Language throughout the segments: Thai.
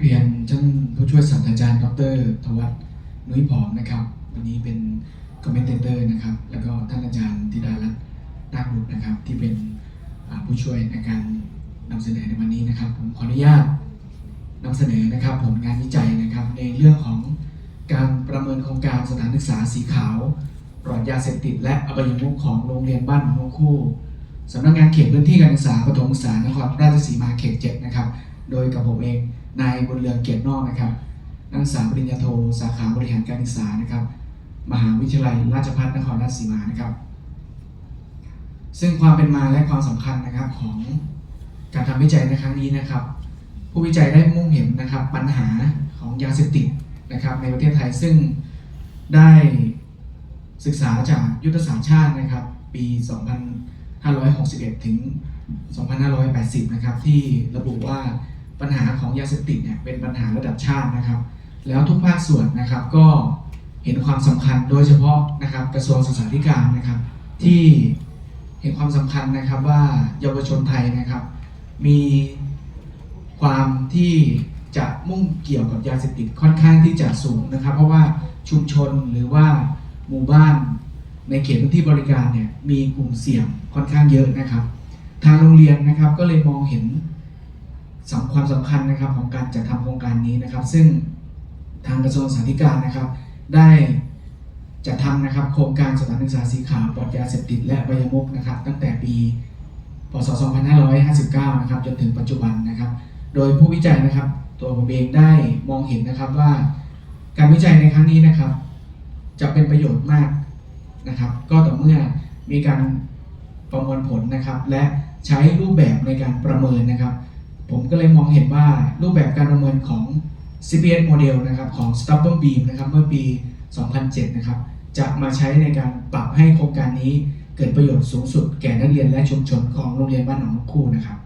เรียนท่านผู้ช่วยศาสตราจารย์ ดรทวัฒน์นุ้ยผอมนะครับ วันนี้เป็นคอมเมนเตอร์นะครับ แล้วก็ท่านอาจารย์ธิดารัตน์นาคบุตรนะครับ ที่เป็นผู้ช่วยในการนำเสนอในวันนี้นะครับ ผมขออนุญาตนำเสนอนะครับผลงานวิจัยนะครับ ในเรื่องของการประเมินโครงการสถานศึกษาสีขาวปลอดยาเสพติด และอบายมุขของโรงเรียนบ้านหนองคู่สำนักงานเขตพื้นที่การศึกษาปฐมศึกษานครราชสีมาเขตเจ็ดนะครับ โดยกับผมเอง นายบุญเรืองเกียรตินอกนะครับนักศึกษาปริญญาโทสาขาบริหารการศึกษานะครับ มหาวิทยาลัยราชภัฏนครราชสีมานะครับ ซึ่งความเป็นมาและความสำคัญนะครับของการทำวิจัยในครั้งนี้นะครับ ผู้วิจัยได้มุ่งเห็นนะครับปัญหาของยาเสพติดนะครับ ในประเทศไทยซึ่งได้ศึกษาจากยุทธศาสตร์ชาตินะครับ ปี 2561 ถึง 2580 นะครับ ที่ระบุว่า ปัญหาของยาเสพติดเนี่ยเป็นปัญหาระดับชาตินะครับ แล้วทุกภาคส่วนนะครับก็เห็นความสำคัญโดยเฉพาะนะครับกระทรวงศึกษาธิการนะครับ ที่เห็นความสำคัญนะครับว่าเยาวชนไทยนะครับ มีความที่จะมุ่งเกี่ยวกับยาเสพติดค่อนข้างที่จะสูงนะครับ เพราะว่าชุมชนหรือว่าหมู่บ้านในเขตพื้นที่บริการเนี่ยมีกลุ่มเสี่ยงค่อนข้างเยอะนะครับ ทางโรงเรียนนะครับก็เลยมองเห็น สำความสำคัญนะครับของการจัดทำโครงการนี้นะครับ ซึ่งทางกระทรวงศึกษาธิการนะครับ ได้จัดทำนะครับ โครงการสถานศึกษาสีขาวปลอดยาเสพติดและใบยมุกนะครับ ตั้งแต่ปีพศ 2559 นะครับจนถึงปัจจุบันนะครับ โดยผู้วิจัยนะครับ ตัวผมเองได้มองเห็นนะครับว่า การวิจัยในครั้งนี้นะครับ จะเป็นประโยชน์มากนะครับ ก็ต่อเมื่อมีการประมวลผลนะครับ และใช้รูปแบบในการประเมินนะครับ ผมก็เลยมองเห็นว่ารูปแบบการประเมินของ CPS Model นะครับของ Stubborn Beam นะครับเมื่อปี 2007 นะครับ จะมาใช้ในการปรับให้โครงการนี้เกิดประโยชน์สูงสุดแก่นักเรียนและชุมชนของโรงเรียนบ้านหนองนกคู่นะครับ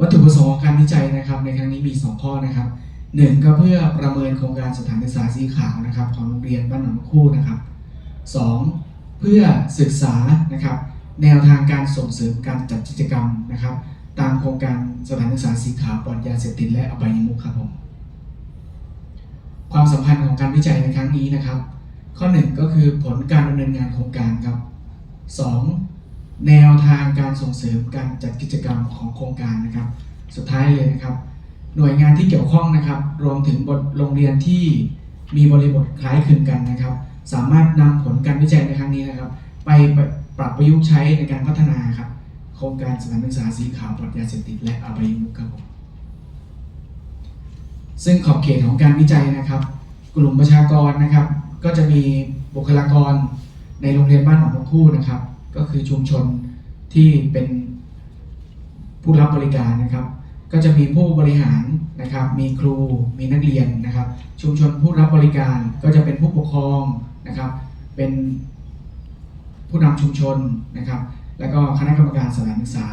วัตถุประสงค์ของการวิจัยนะครับ ในครั้งนี้มี 2 ข้อนะครับ 1 ก็เพื่อประเมินโครงการสถานศึกษาสีขาวนะครับ ของโรงเรียนบ้านหนองนกคู่นะครับ 2. เพื่อศึกษานะครับ แนวทางการส่งเสริมการจัดกิจกรรมนะครับ ตามโครงการสถานศึกษาสีขาวปลอดยาเสพติดและอบายมุขครับผมความสัมพันธ์ของการวิจัยในครั้งนี้นะครับ ข้อ 1 ก็คือผลการดำเนินงานโครงการครับ 2. แนวทางการส่งเสริมการจัดกิจกรรมของโครงการนะครับ สุดท้ายเลยนะครับ หน่วยงานที่เกี่ยวข้องนะครับ รวมถึงบทโรงเรียนที่มีบริบทคล้ายคลึงกันนะครับ สามารถนำผลการวิจัยในครั้งนี้นะครับ ไปปรับประยุกต์ใช้ในการพัฒนาครับ ครงการสถานศึกษาสีขาวปลอดยาเสพติดและอบายมุขครับผมซึ่งขอบเขตของการวิจัยนะครับ กลุ่มประชากรนะครับ ก็จะมีบุคลากรในโรงเรียนบ้านหนองนกคู่นะครับ ก็คือชุมชนที่เป็นผู้รับบริการนะครับ ก็จะมีผู้บริหารนะครับ มีครูมีนักเรียนนะครับ ชุมชนผู้รับบริการก็จะเป็นผู้ปกครองนะครับ เป็นผู้นำชุมชนนะครับ แล้วก็คณะกรรมการสถานศึกษา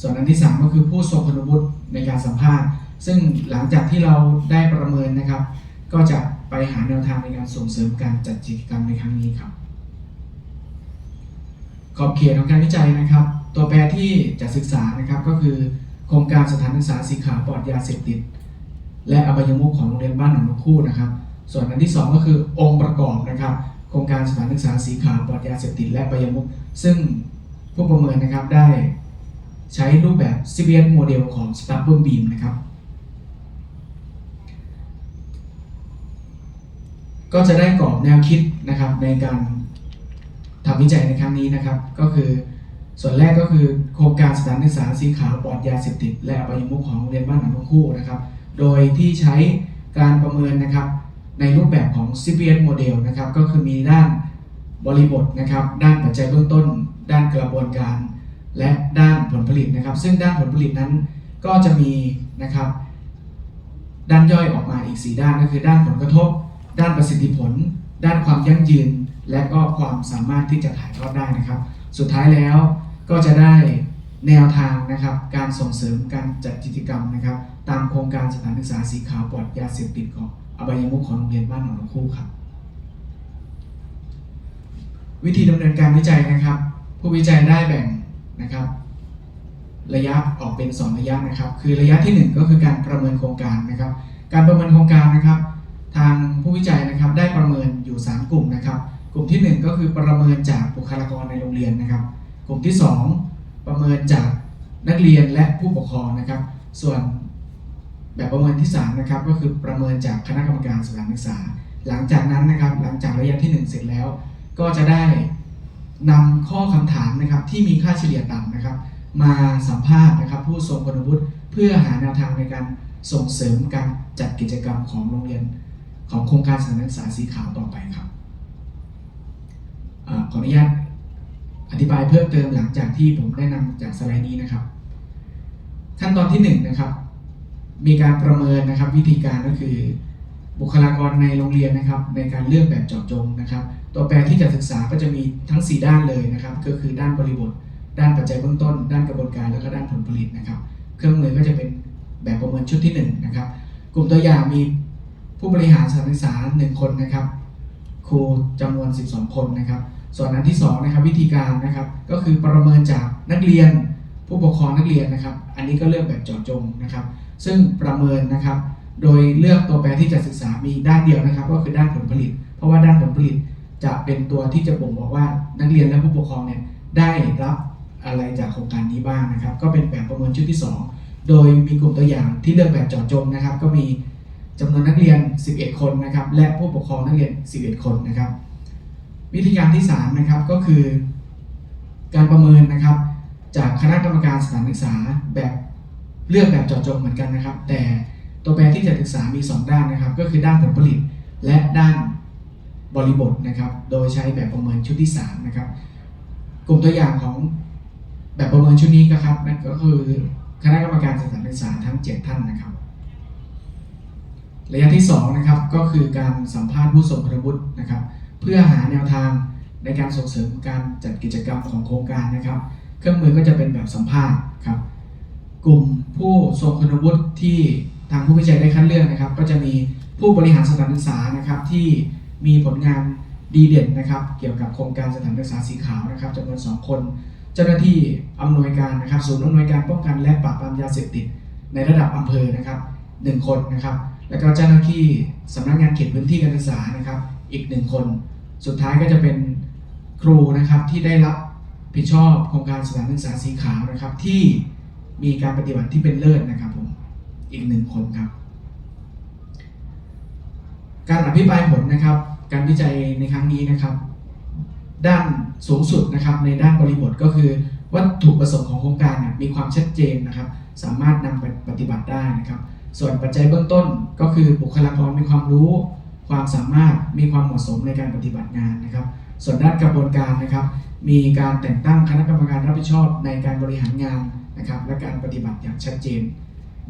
ส่วนอันที่ 3 ก็คือผู้ทรงคุณวุฒิในการสัมภาษณ์ ซึ่งหลังจากที่เราได้ประเมินนะครับ ก็จะไปหาแนวทางในการส่งเสริมการจัดกิจกรรมในครั้งนี้ครับ ขอบเขตของการวิจัยนะครับ ตัวแปรที่จะศึกษานะครับก็คือ โครงการสถานศึกษาสีขาวปลอดยาเสพติด และอบายมุขของโรงเรียนบ้านหนองนกคู่นะครับ ส่วนอันที่ 2 ก็คือองค์ประกอบนะครับ โครงการสถานศึกษาสีขาวปลอดยาเสพติดและอบายมุขซึ่ง ผู้ประเมินนะครับได้ใช้รูปแบบ CBS โมเดลของ s t u b b l e Beam นะครับ ก็จะได้กรอบแนวคิดนะครับในการทำวิจัยในครั้งนี้นะครับ ก็คือส่วนแรกก็คือโครงการสถานศึกษาสีขาวปลอดยาเสพติด และอบายมุขของโรงเรียนบ้านหนองคู่นะครับ โดยที่ใช้การประเมินนะครับในรูปแบบของ CPS โมเดลนะครับ ก็คือมีด้านบริบทนะครับ ด้านปัจจัยเบื้องต้น ด้านกระบวนการ และด้านผลผลิตนะครับ ซึ่งด้านผลผลิตนั้นก็จะมีนะครับ ด้านย่อยออกมาอีก 4 ด้านก็คือ ด้านผลกระทบ ด้านประสิทธิผล ด้านความยั่งยืน และก็ความสามารถที่จะถ่ายทอดได้นะครับ สุดท้ายแล้วก็จะได้แนวทางนะครับการส่งเสริมการจัดกิจกรรมนะครับ ตามโครงการสถานศึกษาสีขาวปลอดยาเสพติดของอบายมุขของโรงเรียนบ้านหนองคู่ครับ วิธีดำเนินการวิจัยนะครับ ผู้วิจัยได้แบ่งนะครับ ระยะออกเป็น 2 ระยะนะครับ คือระยะทีหนึ่1 ก็คือการประเมินโครงการนะครับ การประเมินโครงการนะครับ ทางผู้วิจัยนะครับได้ประเมินอยู่ 3 กลุ่มนะครับ กลุ่มทีหนึ่1 ก็คือประเมินจากบุคลากรในโรงเรียนนะครับ กลุ่มที่ 2 ประเมินจากนักเรียนและผู้ปกครองนะครับ ส่วนแบบประเมินที่3นะครับก็คือประเมินจากคณะกรรมการสถานศึกษา หลังจากนั้นนะครับ หลังจากระยะทีหนึ่1 เสร็จแล้ว ก็จะได้ นำข้อคำถามนะครับที่มีค่าเฉลี่ยต่ำนะครับ มาสัมภาษณ์นะครับ ผู้ทรงคุณวุฒิเพื่อหาแนวทางในการส่งเสริมการจัดกิจกรรมของโรงเรียน ของโครงการสถานศึกษาสีขาวต่อไปครับอขออนุญาตอธิบายเพิ่มเติมหลังจากที่ผมได้นำจากสไลด์นี้นะครับ ขั้นตอนที่หนึ่งนะครับ มีการประเมินนะครับวิธีการก็คือบุคลากรในโรงเรียนนะครับ ในการเลือกแบบเจาะจงนะครับ ตัวแปรที่จะศึกษาก็จะมีทั้ง 4 ด้านเลยนะครับ ก็คือด้านบริบท ด้านปัจจัยเบื้องต้น ด้านกระบวนการ แล้วก็ด้านผลผลิตนะครับ เครื่องมือก็จะเป็นแบบประเมินชุดที่1นะครับ กลุ่มตัวอย่างมีผู้บริหารสถานศึกษา1คนนะครับ ครูจำนวน 12 คนนะครับ ส่วนอันที่2นะครับวิธีการนะครับ ก็คือประเมินจากนักเรียน ผู้ปกครองนักเรียนนะครับ อันนี้ก็เลือกแบบเจาะจงนะครับ ซึ่งประเมินนะครับ โดยเลือกตัวแปรที่จะศึกษามีด้านเดียวนะครับ ก็คือด้านผลผลิต เพราะว่าด้านผลผลิต จะเป็นตัวที่จะบ่งบอกว่านักเรียนและผู้ปกครองเนี่ยได้รับอะไรจากโครงการนี้บ้างนะครับ ก็เป็นแบบประเมินชุดที่ 2 โดยมีกลุ่มตัวอย่างที่เลือกแบบเจาะจงนะครับ ก็มีจำนวนนักเรียน 11 คนนะครับ และผู้ปกครองนักเรียน 11 คนนะครับ วิธีการที่3นะครับก็คือ การประเมินนะครับ จากคณะกรรมการสถานศึกษาแบบเลือกแบบเจาะจงเหมือนกันนะครับ แต่ตัวแปรที่จะศึกษามี 2 ด้านนะครับ ก็คือด้านผลผลิตและด้าน บริบทนะครับ โดยใช้แบบประเมินชุดที่3นะครับ กลุ่มตัวอย่างของแบบประเมินชุดนี้ก็ครับนั่นก็คือคณะกรรมการสถานศึกษาทั้ง 7 ท่านนะครับ ระยะที่2นะครับก็คือการสัมภาษณ์ผู้ทรงคุณวุฒินะครับ เพื่อหาแนวทางในการส่งเสริมการจัดกิจกรรมของโครงการนะครับ เครื่องมือก็จะเป็นแบบสัมภาษณ์ครับ กลุ่มผู้ทรงคุณวุฒิที่ทางผู้วิจัยได้คัดเลือกนะครับ ก็จะมีผู้บริหารสถานศึกษานะครับที่ มีผลงานดีเด่นนะครับ เกี่ยวกับโครงการสถานศึกษาสีขาวนะครับจำนวน 2 คน เจ้าหน้าที่อำนวยการนะครับศูนย์อำนวยการป้องกันและปราบปรามยาเสพติดในระดับอำเภอนะครับหนึ่งคนนะครับ แล้วก็เจ้าหน้าที่สำนักงานเขตพื้นที่การศึกษานะครับ อีกหนึ่งคน สุดท้ายก็จะเป็นครูนะครับที่ได้รับผิดชอบโครงการสถานศึกษาสีขาวนะครับที่มีการปฏิบัติที่เป็นเลิศนะครับผมอีกหนึ่งคนครับ การอภิปรายผลนะครับ การวิจัยในครั้งนี้นะครับ ด้านสูงสุดนะครับในด้านบริบทก็คือ วัตถุประสงค์ของโครงการเนี่ยมีความชัดเจนนะครับ สามารถนำไปปฏิบัติได้นะครับ ส่วนปัจจัยเบื้องต้นก็คือบุคลากรมีความรู้ ความสามารถมีความเหมาะสมในการปฏิบัติงานนะครับ ส่วนด้านกระบวนการนะครับ มีการแต่งตั้งคณะกรรมการรับผิดชอบในการบริหารงานนะครับ และการปฏิบัติอย่างชัดเจน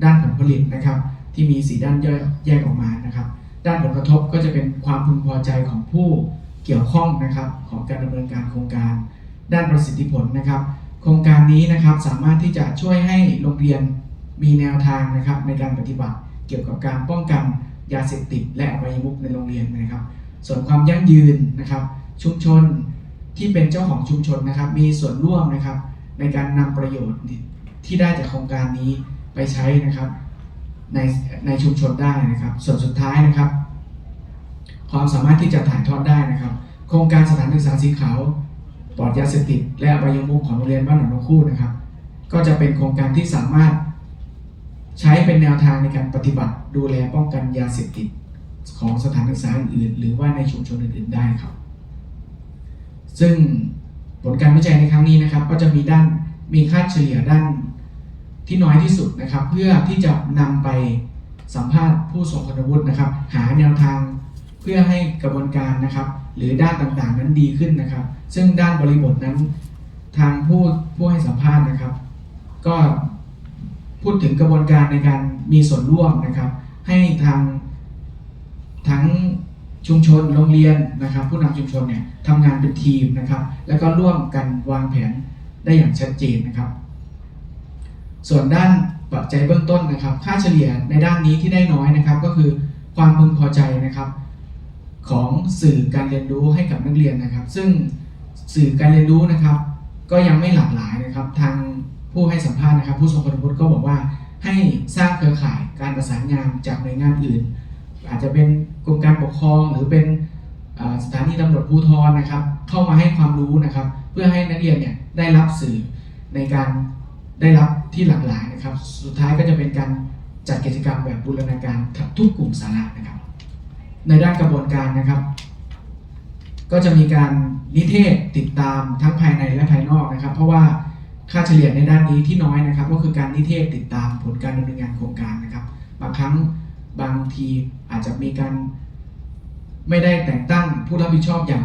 ด้านผลผลิตนะครับ ที่มีสีด้านย่อยแยกออกมานะครับ ด้านผลกระทบก็จะเป็นความพึงพอใจของผู้เกี่ยวข้องนะครับของการดำเนินการโครงการ ด้านประสิทธิผลนะครับ โครงการนี้นะครับสามารถที่จะช่วยให้โรงเรียนมีแนวทางนะครับ ในการปฏิบัติเกี่ยวกับการป้องกันยาเสพติดและอบายมุขในโรงเรียนนะครับ ส่วนความยั่งยืนนะครับ ชุมชนที่เป็นเจ้าของชุมชนนะครับ มีส่วนร่วมนะครับ ในการนำประโยชน์ที่ได้จากโครงการนี้ไปใช้นะครับ ในในชุมชนได้นะครับ ส่วนสุดท้ายนะครับ ความสามารถที่จะถ่ายทอดได้นะครับ โครงการสถานศึกษาสีขาวปลอดยาเสพติดและอบายมุขของโรงเรียนบ้านหนองนกคู่นะครับ ก็จะเป็นโครงการที่สามารถใช้เป็นแนวทางในการปฏิบัติดูแลป้องกันยาเสพติดของสถานศึกษาอื่นๆ หรือว่าในชุมชนอื่นๆได้ครับ ซึ่งผลการวิจัยในครั้งนี้นะครับ ก็จะมีด้านมีค่าเฉลี่ยด้าน ที่น้อยที่สุดนะครับ เพื่อที่จะนำไปสัมภาษณ์ผู้ทรงคุณวุฒินะครับ หาแนวทางเพื่อให้กระบวนการนะครับ หรือด้านต่างๆนั้นดีขึ้นนะครับ ซึ่งด้านบริบทนั้นทางผู้ผู้ให้สัมภาษณ์นะครับ ก็พูดถึงกระบวนการในการมีส่วนร่วมนะครับ ให้ทางทั้งชุมชนโรงเรียนนะครับ ผู้นำชุมชนเนี่ยทำงานเป็นทีมนะครับ แล้วก็ร่วมกันวางแผนได้อย่างชัดเจนนะครับ ส่วนด้านปัจจัยเบื้องต้นนะครับ ค่าเฉลี่ยในด้านนี้ที่ได้น้อยนะครับ ก็คือความพึงพอใจนะครับ ของสื่อการเรียนรู้ให้กับนักเรียนนะครับ ซึ่งสื่อการเรียนรู้นะครับ ก็ยังไม่หลากหลายนะครับ ทางผู้ให้สัมภาษณ์นะครับ ผู้ทรงคุณวุฒิก็บอกว่าให้สร้างเครือข่ายการประสานงานจากหน่วยงานอื่น อาจจะเป็นกรมการปกครองหรือเป็นสถานีตำรวจภูธรนะครับ เข้ามาให้ความรู้นะครับ เพื่อให้นักเรียนเนี่ยได้รับสื่อในการ ได้รับที่หลากหลายนะครับ สุดท้ายก็จะเป็นการจัดกิจกรรมแบบบูรณาการทุกกลุ่มสาระนะครับ ในด้านกระบวนการนะครับ ก็จะมีการนิเทศติดตามทั้งภายในและภายนอกนะครับ เพราะว่าค่าเฉลี่ยในด้านนี้ที่น้อยนะครับ ก็คือการนิเทศติดตามผลการดำเนินงานโครงการนะครับ บางครั้งบางทีอาจจะมีการไม่ได้แต่งตั้งผู้รับผิดชอบอย่าง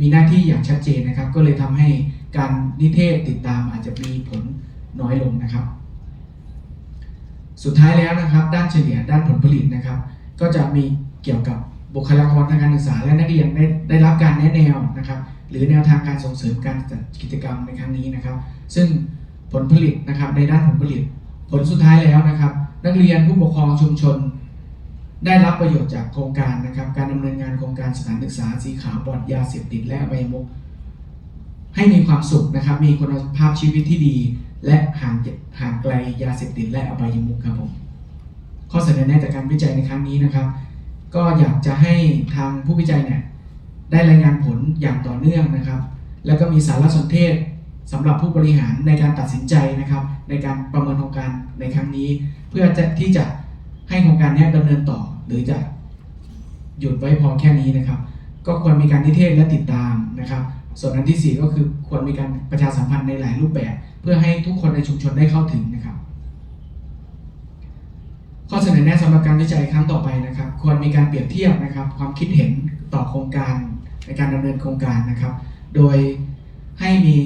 มีหน้าที่อย่างชัดเจนนะครับ ก็เลยทำให้การนิเทศติดตามอาจจะมีผล น้อยลงนะครับ สุดท้ายแล้วนะครับ ด้านเฉลี่ยด้านผลผลิตนะครับ ก็จะมีเกี่ยวกับบุคลากรทางการศึกษาและนักเรียนได้ได้รับการแนะแนวนะครับ หรือแนวทางการส่งเสริมการจัดกิจกรรมในครั้งนี้นะครับ ซึ่งผลผลิตนะครับในด้านผลผลิต ผลสุดท้ายแล้วนะครับ นักเรียนผู้ปกครองชุมชน ได้รับประโยชน์จากโครงการนะครับ การดำเนินงานโครงการสถานศึกษาสีขาวปลอดยาเสพติดและอบมุกให้มีความสุขนะครับ มีคุณภาพชีวิตที่ดี และห่างห่างไกลยาเสพติดและอบายมุกครับผมข้อเสนอแนะจากการวิจัยในครั้งนี้นะครับ ก็อยากจะให้ทางผู้วิจัยเนี่ยได้รายงานผลอย่างต่อเนื่องนะครับ แล้วก็มีสารสนเทศสำหรับผู้บริหารในการตัดสินใจนะครับ ในการประเมินโครงการในครั้งนี้ เพื่อจะที่จะให้โครงการนี้ดำเนินต่อ หรือจะหยุดไว้พอแค่นี้นะครับ ก็ควรมีการนิเทศและติดตามนะครับ ส่วนอันที่สี่ก็คือควรมีการประชาสัมพันธ์ในหลายรูปแบบ เพื่อให้ทุกคนในชุมชนได้เข้าถึงนะครับ ข้อเสนอแนะสำหรับการวิจัยครั้งต่อไปนะครับ ควรมีการเปรียบเทียบนะครับ ความคิดเห็นต่อโครงการในการดำเนินโครงการนะครับ โดยให้มี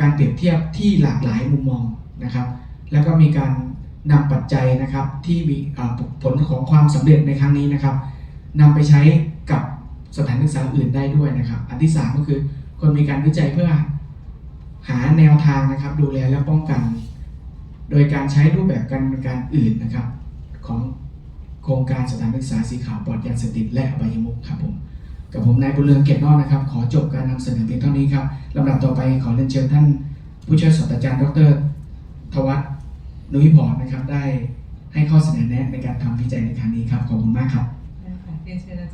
การเปรียบเทียบที่หลากหลายมุมมองนะครับ แล้วก็มีการนำปัจจัยนะครับที่มีผลของความสำเร็จในครั้งนี้นะครับนำไปใช้กับสถานศึกษาอื่นได้ด้วยนะครับ อันที่สามก็คือควรมีการวิจัยเพื่อ หาแนวทางนะครับดูแลและป้องกัน โดยการใช้รูปแบบการการอื่นนะครับของโครงการสถานศึกษาสีขาวปลอดยาเสพติดและอบายมุขครับผมกับผมนายบุญเรืองเกียรตินอกนะครับ ขอจบการนำเสนอเพียงเท่านี้ครับลำดับต่อไปขอเรียนเชิญท่าน ผู้ช่วยศาสตราจารย์ดรทวัฒน์นุ้ยผอมนะครับได้ให้ข้อเสนอแนะในการทำวิจัยในครั้งนี้ครับขอบคุณมากครับ